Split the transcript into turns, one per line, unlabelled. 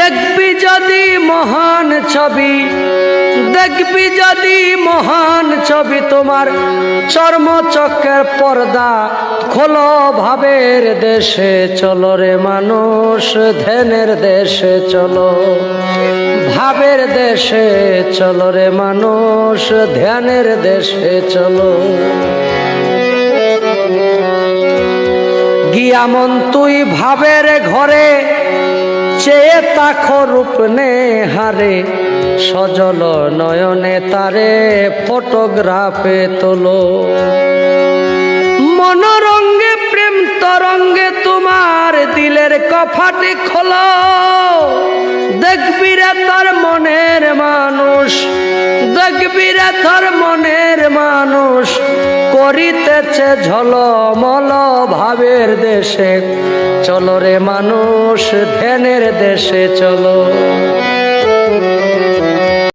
দেখবি যদি মহান ছবি, দেখবি যদি মহান ছবি তোমার চর্মচক্রের পর্দা, খোলো ভাবের দেশে চলো রে মানুষ, ধ্যানের দেশে চলো, ভাবের দেশে চলো রে মানুষ, ধ্যানের দেশে চলো। গিয়ামন, তুই ভাবের ঘরে চেয়ে তাখো রূপ নে হারে, সজল নয়নে তারে ফটোগ্রাফে তোলো। মনোরঙ্গে, প্রেম তরঙ্গে তোমার দিলের কফাটি খোলো। দেখবি রে তোর মনের মানুষ, দেখবি রে তোর মনের মানুষ। করিতেছে ঝলমল ভাবের দেশে। চলো রে মানুষ ধ্যানের দেশে চলো।